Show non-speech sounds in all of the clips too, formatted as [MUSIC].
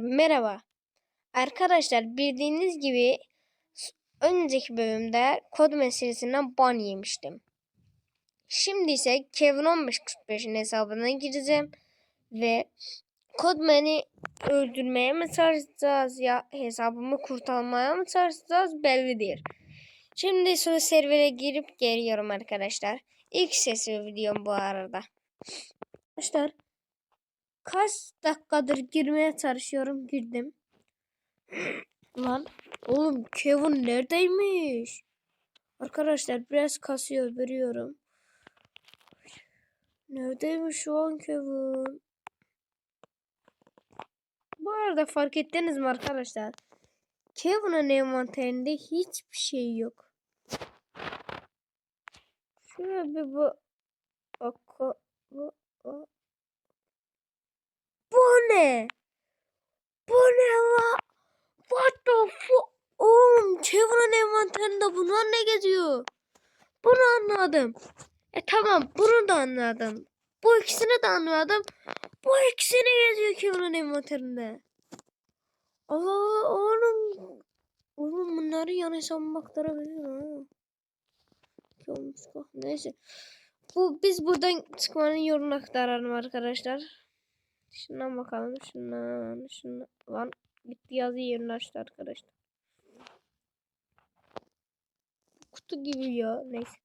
Merhaba. Arkadaşlar bildiğiniz gibi önceki bölümde kod meselesinden ban yemiştim. Şimdi ise Kevin 1545'in hesabına gireceğim ve Kodman'i öldürmeye mi çalışacağız ya hesabımı kurtarmaya mı çalışacağız belli değil. Şimdi sonra servere girip geliyorum arkadaşlar. İlk sesli videom bu arada. Arkadaşlar kaç dakikadır girmeye çalışıyorum girdim. [CLEARS THROAT] Lan oğlum Kevin neredeymiş? Arkadaşlar biraz kasıyor biliyorum. Neredeymiş şu an Kevin? Bu arada fark ettiniz mi arkadaşlar? Kevin'in envanterinde hiçbir şey yok. Şöyle bir bu bu ne? Bu ne la? What the fuck? Oğlum Kevin'in envanterinde bunlar ne geziyor? Bunu anladım. E tamam bunu da anladım. Bu ikisini de anladım. Bu ikisini geziyor Kevin'in envanterinde. Allah oğlum. Oğlum bunları yan hesabıma aktarabilirim ha. Neyse. Bu biz buradan çıkmanın yolunu aktaralım arkadaşlar. Şundan bakalım. Şundan. Şundan. Lan gitti yazı yerini açtı arkadaşlar. Kutu gibi ya. Neyse.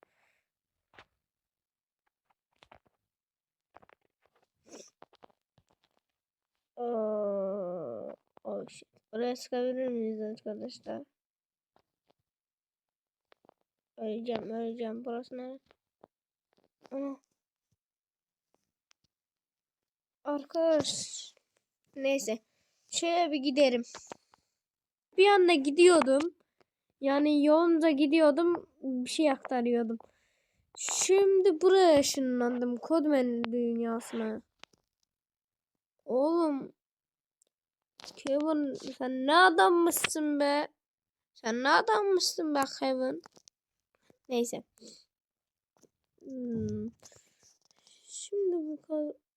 Aa, oh shit. Oraya sıkabilir miyiz arkadaşlar? Öleceğim, öleceğim. Burası ne? Ana. Arkadaş. Neyse. Şöyle bir giderim. Bir anda gidiyordum. Yani yolunca gidiyordum. Bir şey aktarıyordum. Şimdi buraya ışınlandım. Kodman dünyasına. Oğlum. Kevin sen ne adammışsın be? Sen ne adammışsın be Kevin? Neyse. Hmm. Şimdi bu kadar.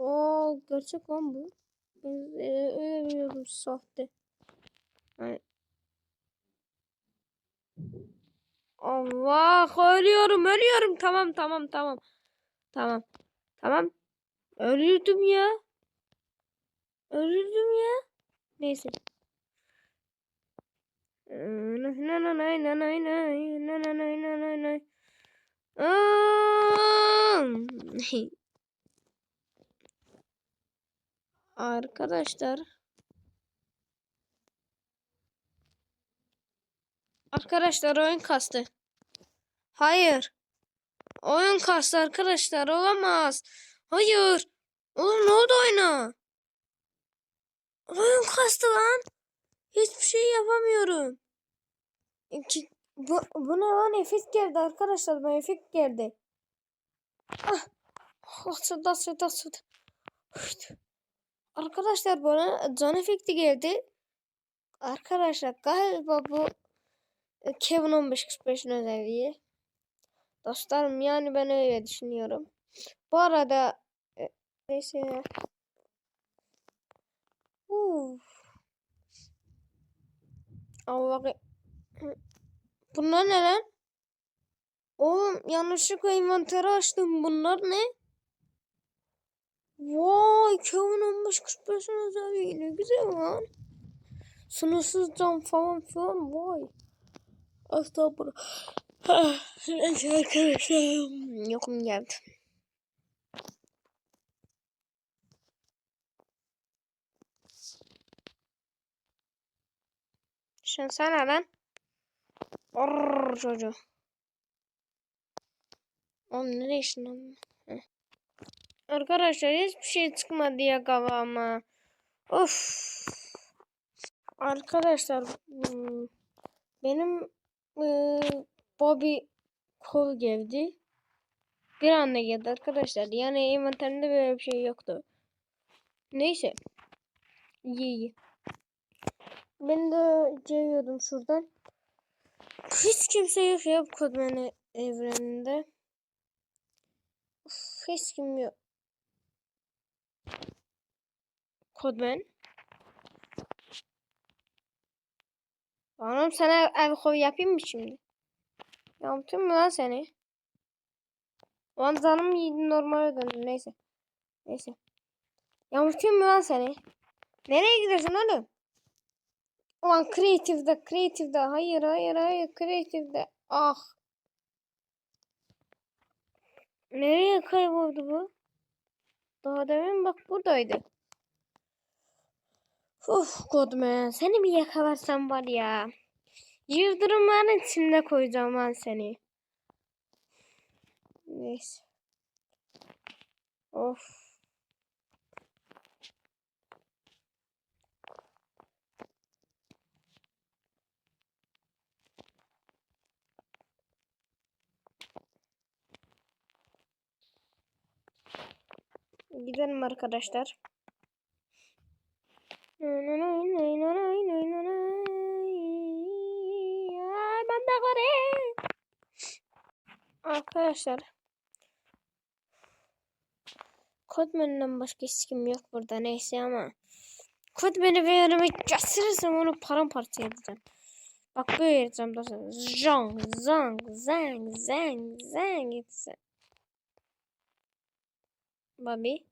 Oo gerçek lan bu. Ben e, öyle biliyordum sahte. Yani... Allah ölüyorum ölüyorum tamam tamam tamam. Tamam. Tamam. Ölürdüm ya. Ölürdüm ya. Neyse. Na na nay na nay nay na na nay na nay nay. Aa! Arkadaşlar. Arkadaşlar oyun kastı. Hayır. Oyun kastı arkadaşlar olamaz. Hayır. Oğlum ne oldu oyuna? Oyun kastı lan. Hiçbir şey yapamıyorum. İki, bu, bu ne lan efekt geldi arkadaşlar. Ben efekt geldi. Ah. Ah, sıda sıda sıda. Arkadaşlar bana can efekti geldi. Arkadaşlar galiba bu e, Kevin 1545'in özelliği. Dostlarım yani ben öyle düşünüyorum. Bu arada e, neyse. Uf. Allah Bunlar ne lan? Oğlum yanlışlıkla inventörü açtım. Bunlar ne? Vay Kevin 1545'in özelliği ne güzel lan. Sınırsız cam falan filan vay. Estağfurullah. Ah, Neyse arkadaşlar. Yokum geldi. Sen sana lan. Orr çocuğu. Oğlum nereye işin lan? Arkadaşlar hiçbir şey çıkmadı ya kafama. Of. Arkadaşlar hmm, benim e, Bobby kol geldi. Bir anda geldi arkadaşlar. Yani inventörümde böyle bir şey yoktu. Neyse. İyi iyi. Ben de geliyordum şuradan. Hiç kimse yok ya bu Kodman evreninde. Uf, hiç kim yok. Kodmen. Anam sana ev kovu yapayım mı şimdi? Yaptın mı lan seni? Lan canım yedi normale döndü neyse. Neyse. Yaptın mı lan seni? Nereye gidiyorsun oğlum? Ulan kreatifde kreatifde hayır hayır hayır kreatifde ah. Nereye kayboldu bu? Daha demin bak buradaydı. Uf Godman seni bir yakalarsam var ya. Yıldırımların içinde koyacağım ben seni. Neyse. Of. Gidelim arkadaşlar. Ay, ben de varayım. Arkadaşlar. Kodmen'den başka iskim yok burada neyse ama. Kodmen'i bir yerime gösterirsem onu paramparça edeceğim. Bak böyle edeceğim dostlar. Zang, zang, zang, zang, zang edeceğim. Bobby.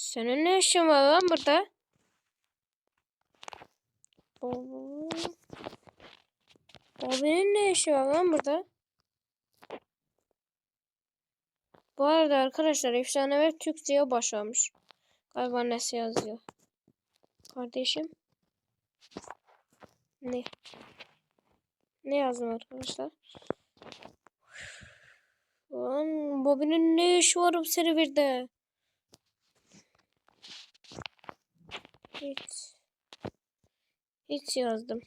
Senin ne işin var lan burada? Bobby'nin ne işi var lan burada? Bu arada arkadaşlar efsanevi Türkçe'ye başlamış. Galiba nesi yazıyor. Kardeşim. Ne? Ne yazdım arkadaşlar? Lan Bobby'nin ne işi var bu serverde? Hiç. Hiç yazdım.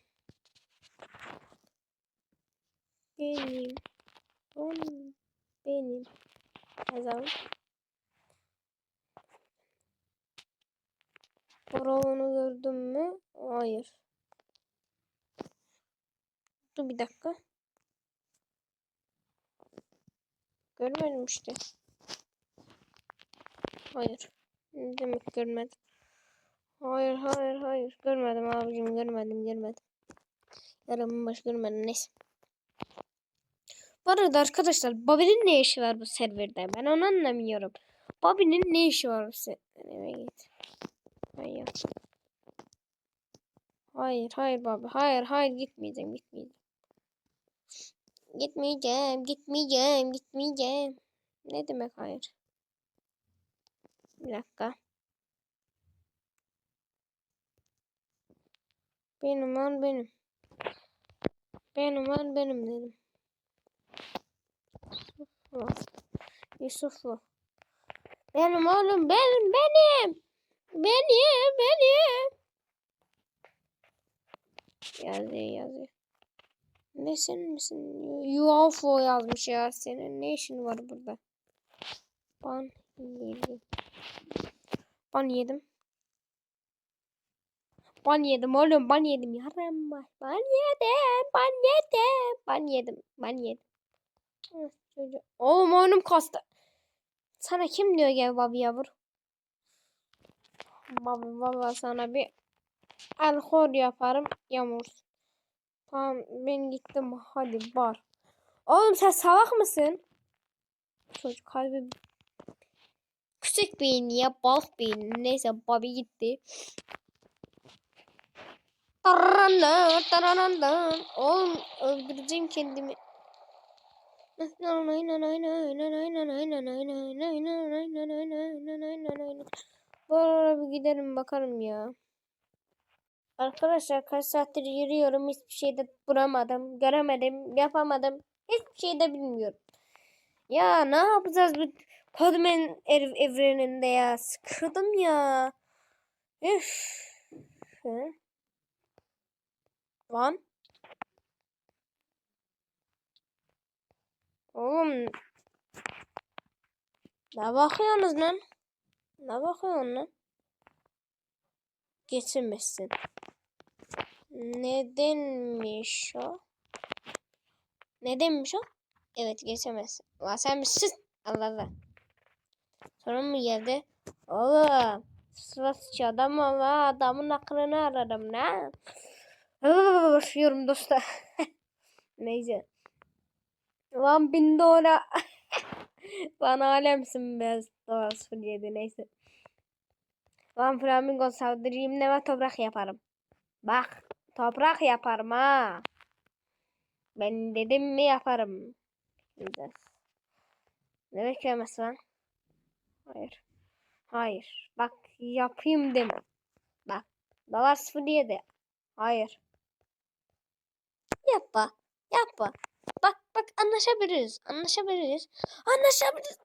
Benim. On. Benim. Yazalım. Bravo'nu gördün mü? Hayır. Dur bir dakika. Görmedim işte. Hayır. Ne demek görmedim. Hayır hayır hayır. Görmedim abicim görmedim görmedim. Yaramın baş görmedim neyse. Bu arada arkadaşlar Bobby'nin ne işi var bu serverde? Ben onu anlamıyorum. Bobby'nin ne işi var bu serverde? Git. Hayır. Hayır hayır Bobby. Hayır hayır gitmeyeceğim gitmeyeceğim. Gitmeyeceğim gitmeyeceğim gitmeyeceğim. Ne demek hayır? Bir dakika. Benim an benim. Benim an benim dedim. Yusuflu. Yusuflu. Benim oğlum benim benim. Benim benim. Yazıyor yazıyor. Ne sen misin? UFO yazmış ya senin. Ne işin var burada? Ban yedim. Ban yedim. Ban yedim oğlum ban yedim yarım. Ban yedim ban yedim ban yedim ban yedim. Oğlum oyunum kastı. Sana kim diyor gel babi yavur. Baba baba sana bir alkol yaparım yamursun. Tamam ben gittim hadi bar. Oğlum sen salak mısın? Çocuk kalbi küçük beyni ya balık beyni neyse babi gitti. Oğlum öldüreceğim kendimi. Bu ara bir giderim bakarım ya. Arkadaşlar kaç saattir yürüyorum hiçbir şey de bulamadım, göremedim, yapamadım. Hiçbir şey de bilmiyorum. Ya ne yapacağız bu Kodmen ev evreninde ya? Sıkıldım ya. Üf. Hı? Lan. Oğlum. Ne bakıyorsunuz lan? Ne bakıyorsun lan? Geçemezsin. Nedenmiş o? Nedenmiş o? Evet geçemezsin. Ulan sen misin? Allah Allah. Sorun mu geldi? Oğlum. Sırası adam ama adamın aklını aradım ne? Uğraşıyorum dostlar. [LAUGHS] Neyse. Lan bin dolar. [LAUGHS] Bana alemsin be. Dolar 07 neyse. Lan flamingo saldırayım ne var toprak yaparım. Bak toprak yaparım ha. Ben dedim mi yaparım. Güzel. Ne beklemesi lan? Hayır. Hayır. Bak yapayım deme. Bak. Dolar 07. Hayır. Yapma. Yapma. Bak bak anlaşabiliriz. Anlaşabiliriz. Anlaşabiliriz.